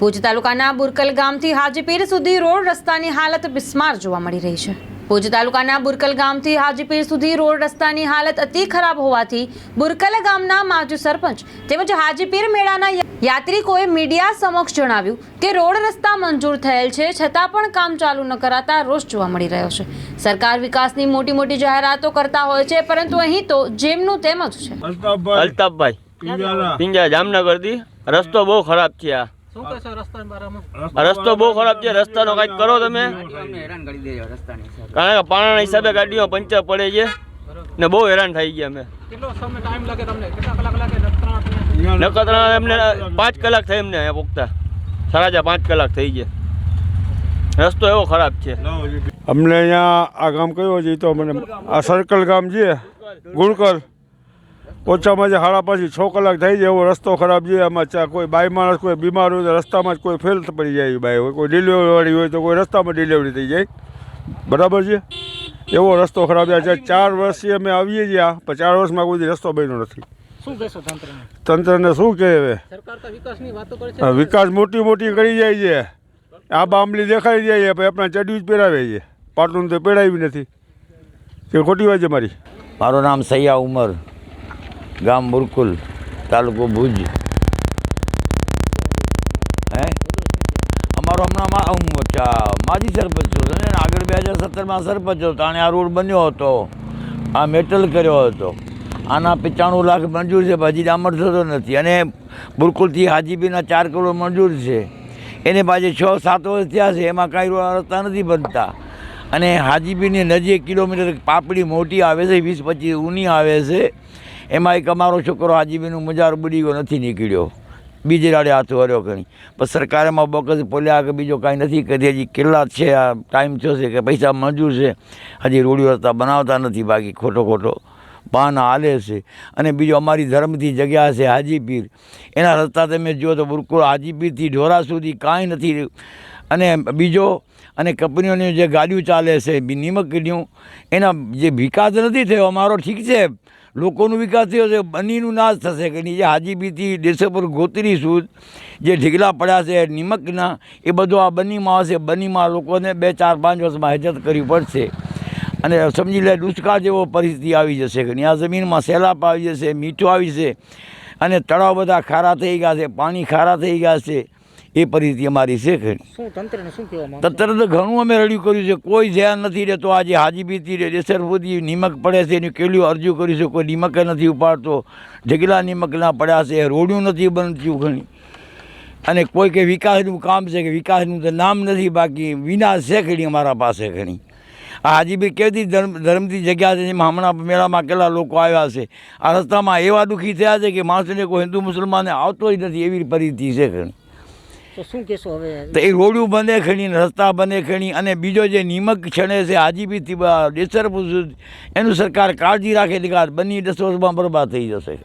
ભુજ તાલુકાના બુરકલ ગામથી હાજીપીર સુધી રોડ રસ્તાની હાલત બિસ્માર જોવા મળી રહી છે. ભુજ તાલુકાના બુરકલ ગામથી હાજીપીર સુધી રોડ રસ્તાની હાલત અતિ ખરાબ હોવાથી બુરકલ ગામના માજુ સરપંચ તેમજ હાજીપીર મેળાના યાત્રિકોએ મીડિયા સમક્ષ જણાવ્યું કે રોડ રસ્તા મંજૂર થયેલ છે છતાં પણ કામ ચાલુ ન કરાતા રોષ જોવા મળી રહ્યો છે. સરકાર વિકાસની મોટી મોટી જાહેરાતો કરતા હોય છે પરંતુ અહીં તો જેમનું તેમ જ છે. અલ્તાફભાઈ પિંજા જામનગરથી રસ્તો બહુ ખરાબ છે આ રસ્તો બહુ ખરાબ છે. રસ્તાનો કંઈક કરો તમે. કારણ કે પાણાના હિસાબે ગાડીઓ પંચર પડે છે ને બહુ હેરાન થઈ ગયા અમે. કેટલો સમય ટાઈમ લાગે તમને? કેટલા કલાક લાગે? ત્રણ નકતરા એમને પાંચ કલાક થઈ એમને અહીંયા પૂગતા. સાડા ચાર પાંચ કલાક થઈ ગયા રસ્તો એવો ખરાબ છે. અમને અહીંયા આ ગામ કયો છે તો મને આ સર્કલ ગામ છે. ગુણકર. ઓછામાં જે હાડા પાછી છ કલાક થઈ જાય એવો રસ્તો ખરાબ છે. આમાં ચા કોઈ બાય માણસ કોઈ બીમાર હોય તો રસ્તામાં જ કોઈ ફેલ પડી જાય બાય હોય. કોઈ ડિલિવરી વાળી હોય તો કોઈ રસ્તામાં ડિલિવરી થઈ જાય. બરાબર છે? એવો રસ્તો ખરાબ છે. ચાર વર્ષથી અમે આવીએ છીએ આ પણ ચાર વર્ષમાં કોઈ રસ્તો બન્યો નથી. તંત્રને? તંત્રને શું કહે હવે? સરકાર તો વિકાસની વાતો કરે છે. આ વિકાસ મોટી મોટી કરી જાય છે. આ બામલી દેખાઈ જાય છે આપણે ચડ્યું જ પહેરાવે છે. પાટલું તો પહેરાવી નથી. કે ખોટી વાત છે મારી? મારું નામ સૈયા ઉમર. ગામ બુરકુલ તાલુકો ભુજ. હે? અમારો હમણાં માજી સરપંચ છું. અને આગળ બે હજાર સત્તરમાં સરપંચ હતો. અને આ રોડ બન્યો હતો. આ મેટલ કર્યો હતો. આના પંચાણું લાખ મંજૂર છે હજી ડામર થતો નથી. અને બુરકુલથી હાજીબીના ચાર કરોડ મંજૂર છે. એને પાછી છ, સાત વર્ષ થયા છે. એમાં કાંઈ રસ્તા નથી બનતા. અને હાજીબીની નજીક કિલોમીટર પાપડી મોટી આવે છે, વીસ પચીસ ઊની આવે છે. એમાં એક અમારો છોકરો હાજીબીનું મજાર બુડી ગયો નથી નીકળ્યો. બીજી રાડે હાથ હર્યો ઘણી. પણ સરકારમાં બોકસ બોલ્યા કે બીજો કાંઈ નથી કરી હજી કેટલા છે, આ ટાઈમ થયો છે કે પૈસા મંજૂર છે. હજી રોડી રસ્તા બનાવતા નથી બાકી ખોટો ખોટો પાન હાલે છે. અને બીજો અમારી ધર્મથી જગ્યા છે હાજીપીર. એના રસ્તા તમે જુઓ તો બિલકુલ હાજીપીરથી ઢોરા સુધી કાંઈ નથી. અને બીજો, અને કંપનીઓની જે ગાડીઓ ચાલે છે નિમક ગાડીઓ એના જે વિકાસ નથી થયો, અમારો ઠીક છે. લોકોનો વિકાસ થયો છે, બનીનું નાશ થશે કે જે હાજીબીથી દેશોપર ગોતરીશું જે ઢીગલા પડ્યા છે, નિમકના, એ બધું આ બનીમાં આવશે. બનીમાં લોકોને બે, ચાર, પાંચ વર્ષમાં હેજત કરવી પડશે. અને સમજી લે, દુષ્કાળ જેવો પરિસ્થિતિ આવી જશે કે આ જમીનમાં સેલાપ આવી જશે, મીઠું આવી જશે અને તળાવ બધા ખારા થઈ ગયા છે, પાણી ખારા થઈ ગયા છે. એ પરિસ્થિતિ અમારી છે કે શું તંત્રને ઘણું અમે રડ્યું કર્યું છે. કોઈ ધ્યાન નથી રહેતો. આજે હાજીબીથી રેસર સુધી નિમક પડે છે. એની કેટલું અરજી કર્યું છે. કોઈ નિમક નથી ઉપાડતો. ઢગલા નિમકના પડ્યા છે. રોડ્યું નથી બનતું ઘણી. અને કોઈ કે વિકાસનું કામ છે કે વિકાસનું તો નામ નથી બાકી. વિનાશ છે ઘણી અમારા પાસે ઘણી. આ હાજીબી કેવી ધર્મ ધર્મથી જગ્યા છે? જેમાં હમણાં મેળામાં કેટલા લોકો આવ્યા છે. આ રસ્તામાં એવા દુઃખી થયા છે કે માણસને કોઈ હિન્દુ મુસલમાનને આવતો જ નથી. એવી પરિસ્થિતિ છે ઘણી. તો એ રોડું બને ખણી, રસ્તા બને ખણી, અને બીજો જે નિમક છણે છે હાજીબીથી ડેસરપુર એનું સરકાર કાળજી રાખે એટલે બની દસ વર્ષમાં બરબાદ થઈ જશે.